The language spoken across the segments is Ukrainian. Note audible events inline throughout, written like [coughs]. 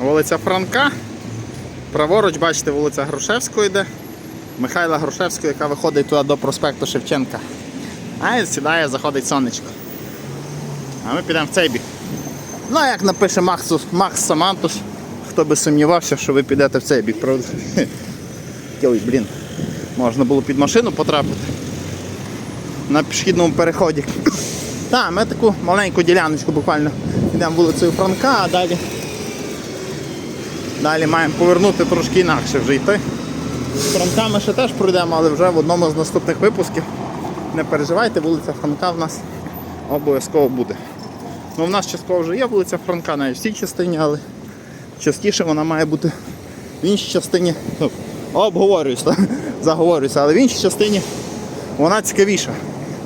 Вулиця Франка. Праворуч, бачите, вулиця Грушевського йде. Михайла Грушевського, яка виходить туди до проспекту Шевченка. А і сідає, заходить сонечко. А ми підемо в цей бік. Ну, як напише Максус, Макс Самантус, хто би сумнівався, що ви підете в цей бік, правда? Ой, блін. Можна було під машину потрапити. На пішохідному переході. Так, ми таку маленьку діляночку буквально йдемо вулицею Франка, а далі. Далі маємо повернути трошки інакше вже йти. Франка ми ще теж пройдемо, але вже в одному з наступних випусків. Не переживайте, вулиця Франка в нас [laughs] обов'язково буде. Ну, в нас частково вже є вулиця Франка навіть в цій частині, але частіше вона має бути в іншій частині. [laughs] Обговорююсь, так? [laughs] заговорююся, але в іншій частині вона цікавіша.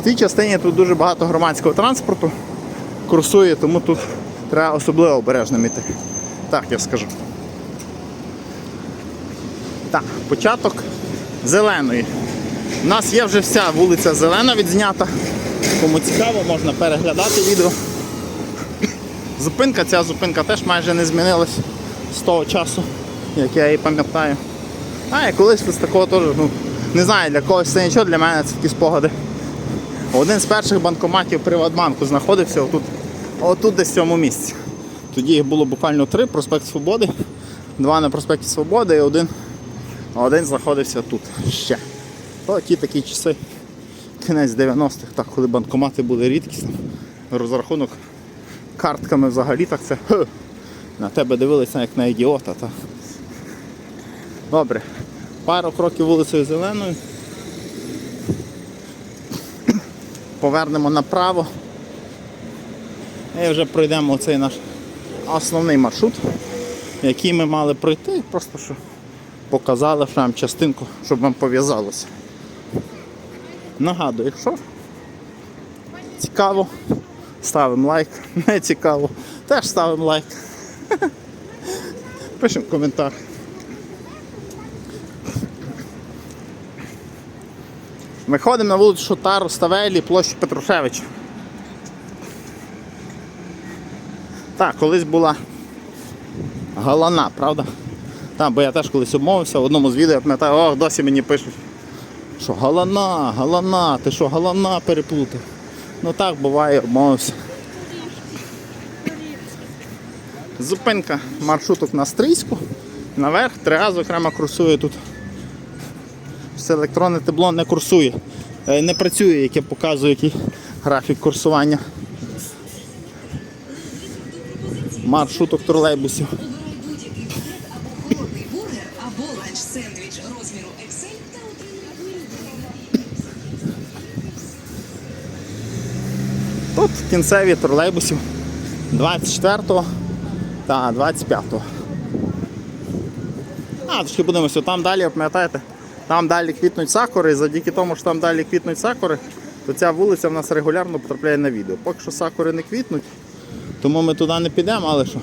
В цій частині тут дуже багато громадського транспорту курсує, тому тут треба особливо обережно йти. Так я скажу. Так, початок зеленої. У нас є вже вся вулиця зелена відзнята. Кому цікаво, можна переглядати відео. Зупинка, ця зупинка теж майже не змінилась з того часу, як я її пам'ятаю. А я колись з такого теж, ну, не знаю, для когось це нічого, для мене це такі спогади. Один з перших банкоматів Приватбанку знаходився отут, отут десь в цьому місці. Тоді їх було буквально три, проспект Свободи, два на проспекті Свободи і один, а один знаходився тут ще. То ті такі часи, кінець 90-х, так, коли банкомати були рідкісним. Розрахунок картками взагалі так це на тебе дивилися як на ідіота. Та. Добре. Пару кроків вулицею Зеленою. Повернемо направо. І вже пройдемо оцей наш основний маршрут, який ми мали пройти, просто що показали що вам частинку, щоб вам пов'язалося. Нагадую, якщо цікаво, ставимо лайк. [laughs] Не цікаво, теж ставимо лайк. [laughs] Пишемо коментар. Виходимо на вулицю Шотару, Ставелі, площу Петрушевича. Так, колись була галана, правда? Там, бо я теж колись обмовився, в одному з відео я пам'ятаю, ох, досі мені пишуть, що галана, галана, ти що галана переплутав. Ну так буває, обмовився. Зупинка маршруток на Стрийську. Наверх, ТРА, зокрема, курсує тут. Все електронне табло не курсує. Е, Не працює, яке показує який графік курсування маршруток тролейбусів. Кінцеві тролейбусів 24 та 25. А, трошки подивимося, там далі, пам'ятаєте, там далі квітнуть сакури, і завдяки тому, що там далі квітнуть сакури, то ця вулиця в нас регулярно потрапляє на відео. Поки що сакури не квітнуть, тому ми туди не підемо, але що.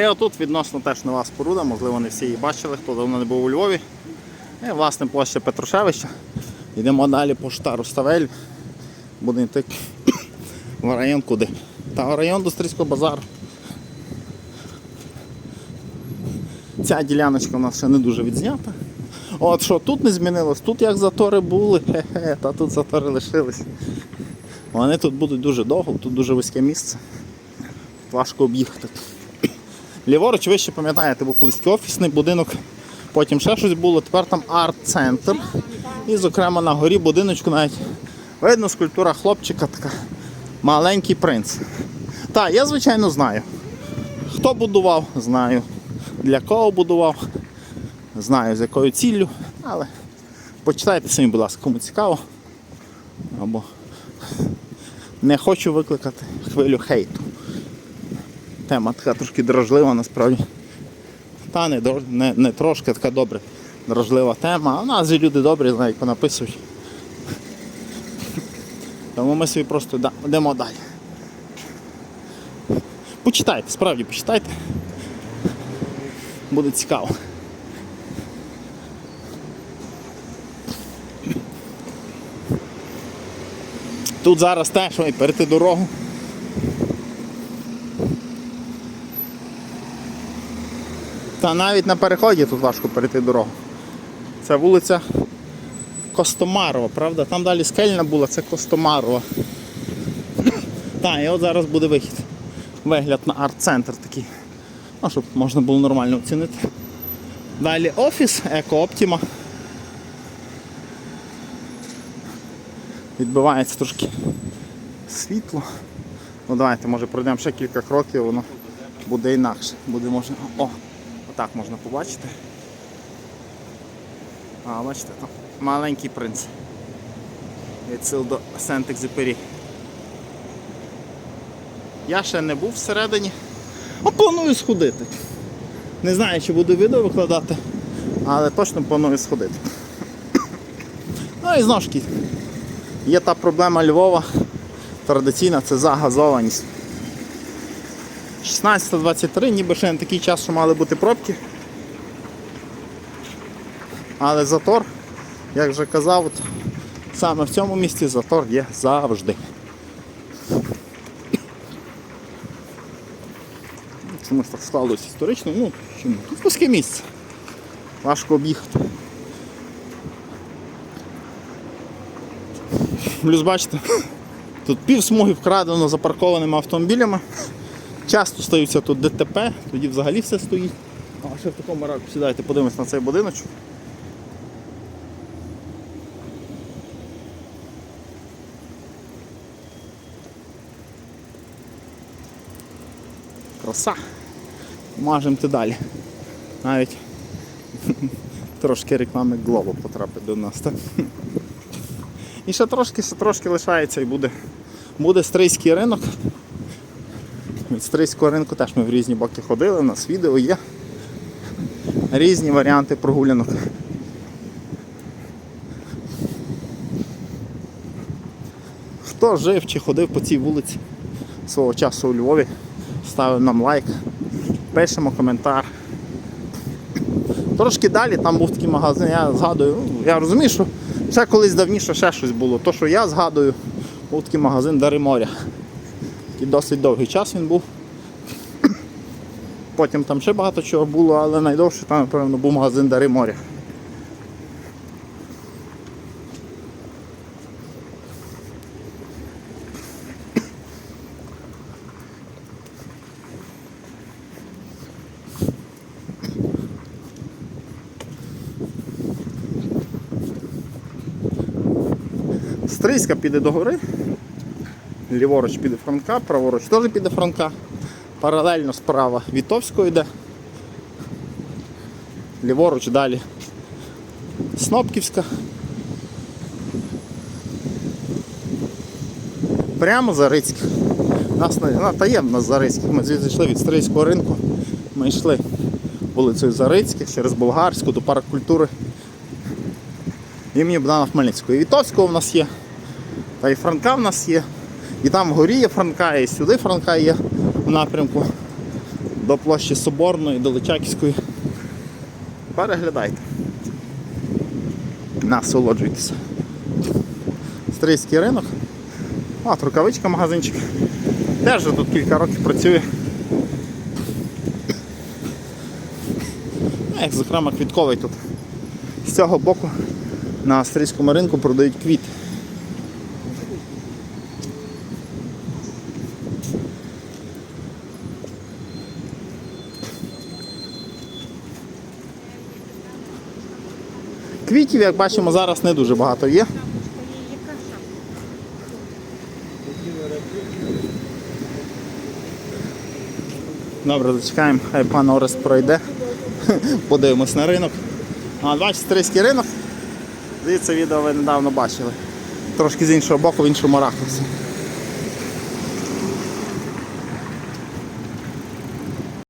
І отут відносно теж нова споруда, можливо, не всі її бачили, хто давно не був у Львові. І власне площа Петрушевича. Йдемо далі по штару Ставель. Будемо йти в район куди? Та в район Дустрійського базару. Ця діляночка у нас ще не дуже відзнята. От що тут не змінилось, тут як затори були, хе-хе, та тут затори лишились. Вони тут будуть дуже довго, тут дуже вузьке місце. Важко об'їхати. Ліворуч, ви ще пам'ятаєте, був колись офісний будинок, потім ще щось було, тепер там арт-центр. І, зокрема, на горі будиночку навіть видно скульптура хлопчика така. Маленький принц. Так, я звичайно знаю. Хто будував, знаю. Для кого будував, знаю з якою ціллю, але почитайте самі, будь ласка, кому цікаво. Або не хочу викликати хвилю хейту. Тема така трошки дрожлива насправді. Та не, не, не трошки така добре дрожлива тема. А у нас же люди добрі, знають, понаписують. Тому ми собі просто йдемо далі. Почитайте, справді почитайте. Буде цікаво. Тут зараз теж ой, перейти дорогу. Та навіть на переході тут важко перейти дорогу. Це вулиця Костомарова, правда? Там далі скельна була, це Костомарова. [coughs] Так, і от зараз буде вихід. Вигляд на арт-центр такий. Ну, щоб можна було нормально оцінити. Далі офіс, еко-оптіма. Відбивається трошки світло. Ну давайте, може пройдемо ще кілька кроків, воно буде інакше. Буде можна. О! Отак можна побачити. А, бачите, там маленький принц. Від сил до Сент-Екзюпері. Я ще не був всередині. А планую сходити. Не знаю, чи буду відео викладати, але точно планую сходити. [coughs] Ну і знову ж таки, є та проблема Львова. Традиційна це загазованість. 16.23, ніби ще не такий час, що мали бути пробки. Але затор, як вже казав, от, саме в цьому місці затор є завжди. Чомусь так сталося історично, ну чому? Тут вузьке місце. Важко об'їхати. Плюс бачите, тут пів смуги вкрадено запаркованими автомобілями. Часто стаються тут ДТП, тоді взагалі все стоїть. А ще в такому раку сідайте, подивимось на цей будиночок. Краса. Мажемо ти далі. Навіть [laughs] трошки реклами Глобу потрапить до нас. Так? І ще трошки, ще трошки лишається і буде, буде стрийський ринок. Від стрийського ринку теж ми в різні боки ходили, у нас відео є. Різні варіанти прогулянок. Хто жив чи ходив по цій вулиці свого часу у Львові, ставив нам лайк, пишемо коментар. Трошки далі там був такий магазин, я згадую, ну, я розумію, що ще колись давніше ще щось було. То, що я згадую, був такий магазин Дари моря. Такий досить довгий час він був. Потім там ще багато чого було, але найдовше там, напевно, був магазин Дари моря. Стрийська піде до гори, ліворуч піде Франка, праворуч теж піде Франка. Паралельно справа Вітовського йде. Ліворуч далі. Снопківська. Прямо Зарицьк. Нас на, таємно Зарицьких. Ми звідси йшли від Стрийського ринку. Ми йшли вулицею Зарицьких через Болгарську до парк культури імені Богдана Хмельницького. І Вітовського в нас є, та і Франка в нас є. І там вгорі є Франка, і сюди Франка є в напрямку до площі Соборної, до Личаківської. Переглядайте. Насолоджуйтеся. Стрийський ринок. А, рукавичка магазинчик. Теж вже тут кілька років працює. Як зокрема квітковий тут. З цього боку на австрійському ринку продають квіт. Квітів, як бачимо, зараз не дуже багато є. Добре, зачекаємо, хай пан Орест пройде. [laughs] Подивимось на ринок. А, бачите, стрийський ринок. Звідси відео ви недавно бачили. Трошки з іншого боку, в іншому ракурсі.